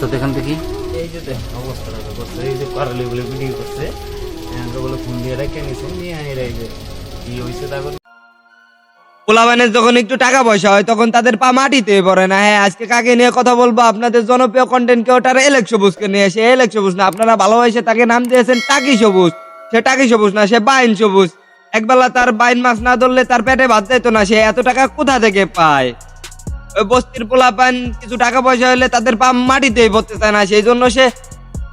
অবস্থা দেখেন দেখি। এই যে দেখেন অবস্থাটা করছে এই যে পারলে বলে ভিডিও করছে বলে ফোন দিয়ে রেখে নিছে নিয়ে আইরা এই যে। কি হয়েছে তারপর? পোলাবানের যখন একটু টাকা পয়সা হয় তখন তাদের পা মাটিতে পড়ে না। হ্যাঁ আজকে কাকে নিয়ে কথা বলব? আপনাদের জনপ্রিয় কন্টেন্ট কেউ? তার এলেক সবুজকে নিয়ে সে এলেক সবুজ না। আপনারা ভালোবাসে তাকে নাম দিয়েছেন টাকি সবুজ। সে টাকি সবুজ না সে বাইন সবুজ। একবেলা তার বাইন মাছ না ধরলে তার পেটে ভাত যেত না সে এত টাকা কোথা থেকে পায়? বস্তির পোলা পান কিছু টাকা পয়সা হলে তাদের পা মাটিতেই পড়তে চায় না সেই জন্য সে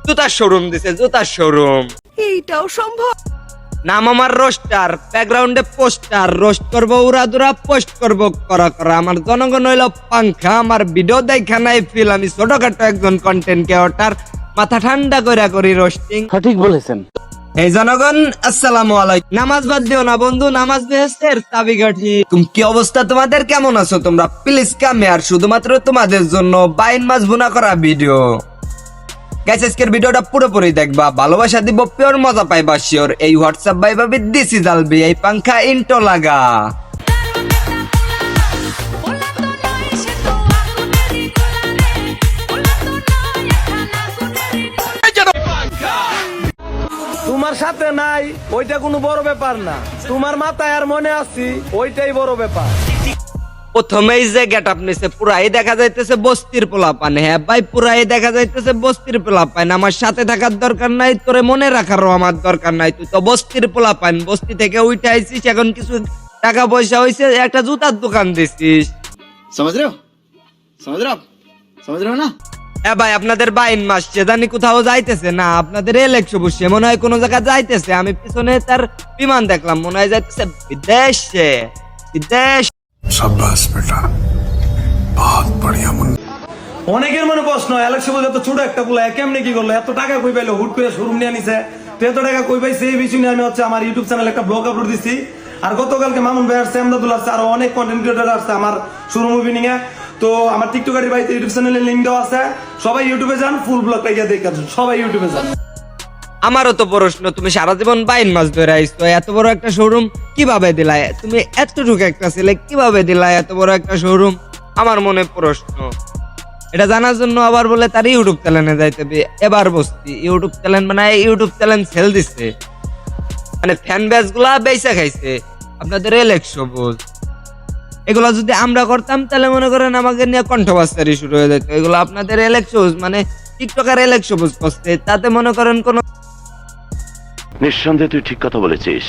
জুতার শোরুম দিছে জুতার শোরুম এইটাও সম্ভব? নাম আমার রোস্টার ব্যাকগ্রাউন্ডে পোস্টার রোস্ট করব উড়াদুরা পোস্ট করব করা করা। আমার জনগণ হইল পাংখা আমার ভিডিও দেখা নাই ফিল আমি ছোটখাটো একজন কন্টেন্ট ক্রিয়েটর মাথা ঠান্ডা কইরা করি রোস্টিং সঠিক বলেছেন। এই জনগণ, আসসালামু আলাইকুম। নামাজ বাদ দিও না বন্ধু, নামাজ বেহেস্তের কি অবস্থা? তোমাদের কেমন আছো তোমরা? প্লিজ কামে আর শুধুমাত্র তোমাদের জন্য বাইন মাছ ভুনা করা ভিডিও। গাইস আজকের ভিডিওটা পুরোপুরি দেখবা, ভালোবাসা দিব পিওর মজা পাইবা শিওর এই হোয়াটসঅ্যাপ বাই ভাবি দিসি এই পাংখা ইন্টো লাগা তোমার সাথে নাই ওইটা কোনো বড় ব্যাপার না। তোমার মাথায় আর মনে আছি ওইটাই বড় ব্যাপার। প্রথমেই যে গেট পুরাই দেখা যাইতেছে বস্তির হ্যাঁ ভাই পুরাই দেখা যাইতেছে বস্তির আমার সাথে থাকার দরকার নাই তোরে মনে রাখারও আমার দরকার নাই। তুই তো বস্তির পোলা বস্তি থেকে উঠে আইসিস এখন কিছু টাকা পয়সা হইছে একটা জুতার দোকান দিছিস। সমাজ সমাজ সমাজ না? এ ভাই আপনাদের বাইন জানি কোথাও যাইতেছে না আপনাদের মনে হয় কোনো জায়গায় যাইতেছে আমি পিছনে তার বিমান দেখলাম মনে হয় যাইতেছে বিদেশে বিদেশ সাব্বাস বেটা বহুত বড়িয়া অনেকের মনে প্রশ্ন এলেকশো বসে তো ছোট একটা পোলা কেমনে কি করল? এত টাকা কই পাইলো? হুট করে শোরুম নিয়ে নিছে তো টাকা কই পাইছে? এই বিষয় নিয়ে আমি হচ্ছে আমার ইউটিউব চ্যানেল একটা ব্লগ আপলোড দিছি। আর গতকালকে মামুন ভাই আসছে আমদাদুল আসছে আরও অনেক কন্টেন্ট ক্রিয়েটার আসছে আমার শোরুম ওপেনিং এ তো আমার টিকটকারি ভাই ইউটিউব চ্যানেলে লিঙ্ক দেওয়া আছে। সবাই ইউটিউবে যান ফুল ব্লগটা গিয়ে দেখে। সবাই ইউটিউবে যান। আমারও তো প্রশ্ন, তুমি সারা জীবন বাইন মাছ ধরে আইছো, এত বড় একটা শোরুম কীভাবে দিলাই? তুমি এতটুকু একটা ছেলে কীভাবে দিলাই এত বড় একটা শোরুম আমার মনে প্রশ্ন। এটা জানার জন্য আবার বলে তার ইউটিউব চ্যানেলে যাইতে হবে। এবার বসতি ইউটিউব চ্যানেল মানে ইউটিউব চ্যানেল সেল দিচ্ছে মানে ফ্যান বেসগুলা বেচা খাইছে। আপনাদের এলেক সবুজ। এগুলো যদি আমরা করতাম, তাহলে মনে করেন আমাকে নিয়ে কণ্ঠবাস্তারি শুরু হয়ে যেত। এগুলো আপনাদের এলেকশোজ মানে টিকটকার এলেকশোজ করছে তাতে মনে করেন কোনো নিঃসন্দেহে তুই ঠিক কথা বলেছিস।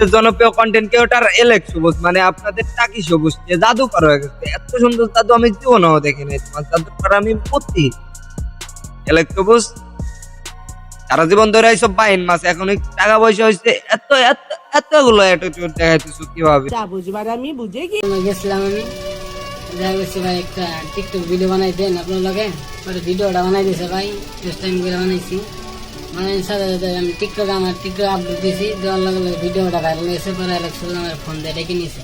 যে জনপ্রিয় কন্টেন্ট ক্রিয়েটর এলেক সবুজ মানে আপনাদের টাকি সবুজ যে জাদুকর হয়ে গেছে। এত সুন্দর জাদু আমি জীবনেও দেখিনি। তোমার জাদুকর আমি পড়তি এলেক সবুজ সারা জীবন ধরে এইসব বাইন মাছ এখন টাকা পয়সা হয়েছে এত এত এতগুলো অ্যাটিটিউড দেখাইতেছো কীভাবে? যা বুঝবার আমি বুঝে গিয়ে গেছিলাম আমি। দেখা গেছি ভাই একটা টিকটক ভিডিও বানাই দেন আপনার লগে। পরে ভিডিওটা বানাই দিয়েছে ভাই ফার্স্ট টাইম করে বানাইছি। সাথে আমি টিকটক আমার টিকটক আপলোড দিয়েছি দেওয়ার লগে লগে ভিডিওটা ভাইরাল হয়েছে পরে ইলেকশন আমার ফোন দিয়ে ডেকে নিয়েছে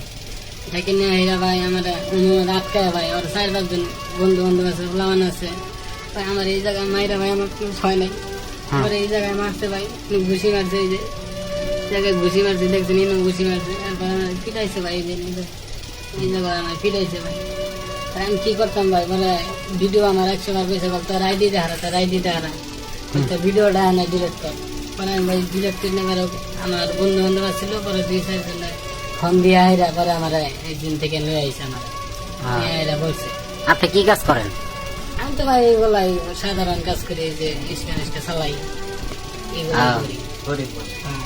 ডেকে নিয়ে হেরা ভাই আমার অনুরোধ আটকায় ভাই ওর চার পাঁচজন বন্ধু বান্ধব আছে ফুলামান আছে। ভাই আমার এই জায়গায় মাইরা ভাই আমার কেউ ছয় নাই। পরে এই জায়গায় মারছে ভাই ঘুষি মারছে এই যে। জায়গায় ঘুষি মারছে দেখছেন ইনো ঘুষি মারছে। তারপর আমার পিটাইছে ভাই এই যে এই জায়গায় আমার পিটাইছে ভাই। আমি কি করতাম ভাই মানে ভিডিও আমার একশো বার পেয়েছে বলতো রাই দিতে হারা তা রাই দিতে হারা ভিডিওটা না ডিলেট কর। পরে আমি ভাই ডিলেট করে নেবার আমার বন্ধু বান্ধব ছিল পরে দুই ফোন দিয়ে আইরা পরে আমার এই দিন থেকে লয়ে আইসে আমার। আইরা বলছে। আপনি কি কাজ করেন? আমি তো ভাই এগুলাই সাধারণ কাজ করি যে ইস্কা চালাই। করি। হ্যাঁ।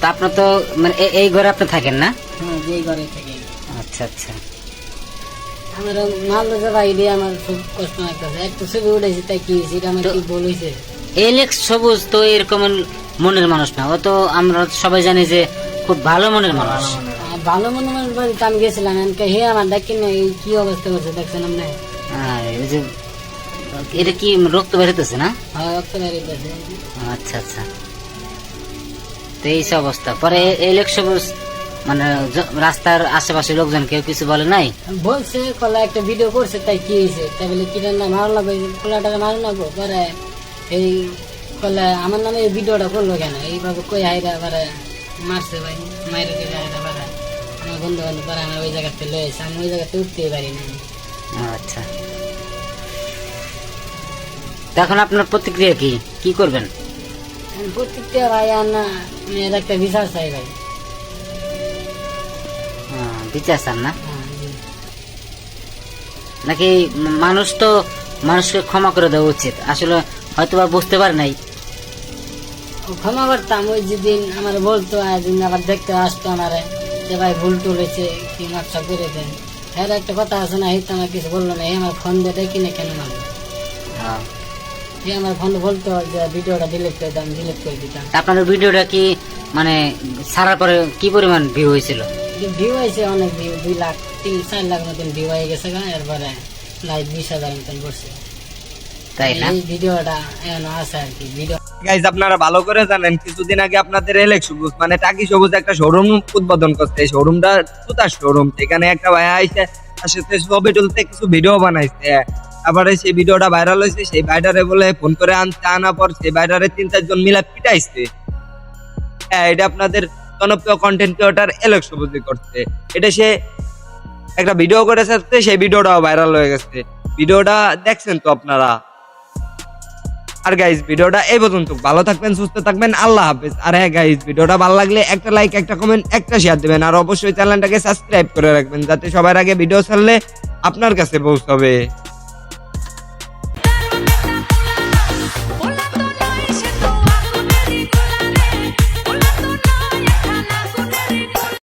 তা আপনার তো মানে এই ঘরে আপনি থাকেন না? হ্যাঁ যেই ঘরে থেকে। আচ্ছা আচ্ছা। আমার মাল ভাই দিয়ে আমার খুব কষ্ট লাগতেছে। একটু ছবি উঠেছি তাই কি হয়েছে? এটা আমার কি হয়েছে? এলেক্স সবুজ তো এরকম মনের মানুষ না। ও তো আমরা সবাই জানি যে খুব ভালো মনের মানুষ। ভালো মনে মনে বাড়িতে আমি গেছিলাম হে আমার দেখি না এই কি অবস্থা করছে দেখছেন আপনি? এই যে এটা কি রক্ত বেরোতেছে না? হয় রক্ত আচ্ছা আচ্ছা। তো এই সব অবস্থা। পরে এলেক্স সবুজ মানে রাস্তার আশেপাশে লোকজন কেউ কিছু বলে নাই? বলছে কলা একটা ভিডিও করছে তাই কি হয়েছে? তাই বলে কি না মারো লাগবে কলাটাকে মারো লাগবো? পরে এই কলে আমার নামে এই ভিডিওটা করল কেন? এইভাবে কই হাইরা পরে মারছে ভাই মাইরে দিলে হাইরা পরে আমার বন্ধু বান্ধব পরে আমার ওই জায়গাতে লয়ে এসে আমি ওই জায়গাতে উঠতেই পারি না। আচ্ছা। এখন আপনার প্রতিক্রিয়া কি? কি করবেন? প্রত্যেকটা ভাই আর না একটা বিশ্বাস চাই ভাই। বিচার চান না? হ্যাঁ, নাকি মানুষ তো মানুষকে ক্ষমা করে দেওয়া উচিত? আসলে হয়তো বা বুঝতে পারে নাই। ক্ষমা করতাম ওই যেদিন আমার বলতো একদিন আবার দেখতে আসতো আমারে যে ভাই ভুল টুলেছে কি মাপসা করে দেন? এর একটা কথা আছে না হিত আমার কিছু বলল না আমার ফোন দিয়ে দেখি না কেন আহ, এই আমার ফোন বলতো যে ভিডিওটা ডিলিট করে দাম ডিলিট করে দিতাম। আপনার ভিডিওটা কি মানে ছাড়ার পরে কি পরিমাণ ভিউ হয়েছিল? ভিউ হয়েছে অনেক ভিউ দুই লাখ তিন চার লাখ মতন ভিউ হয়ে গেছে গা এরপরে লাইভ বিশ হাজার মতন করছে। তাই না? ভিডিওটা এখনও আছে আর কি ভিডিও। গাইজ আপনারা ভালো করে জানেন কিছুদিন আগে আপনাদের এলেক সবুজ মানে টাকি সবুজ একটা শোরুম উদ্বোধন করছে। এই শোরুমটা সুতার শোরুম সেখানে একটা ভাই আইসে তার ছবি তুলতে কিছু ভিডিও বানাইছে। তারপরে সেই ভিডিওটা ভাইরাল হয়েছে সেই ভাইটারে বলে ফোন করে আনতে আনা পর সেই ভাইটারে তিন চারজন মিলে পিটাইছে। হ্যাঁ এটা আপনাদের জনপ্রিয় কন্টেন্ট ক্রিয়েটার এলেক সবুজই করছে। এটা সে একটা ভিডিও করেছে সেই ভিডিওটাও ভাইরাল হয়ে গেছে। ভিডিওটা দেখছেন তো আপনারা? আর গাইজ ভিডিওটা এই পর্যন্ত। ভালো থাকবেন, সুস্থ থাকবেন, আল্লাহ হাফেজ। আর হ্যাঁ গাইজ ভিডিওটা ভালো লাগলে একটা লাইক একটা কমেন্ট একটা শেয়ার দেবেন। আর অবশ্যই চ্যানেলটাকে সাবস্ক্রাইব করে রাখবেন, যাতে সবার আগে ভিডিও ছাড়লে আপনার কাছে পৌঁছাবে।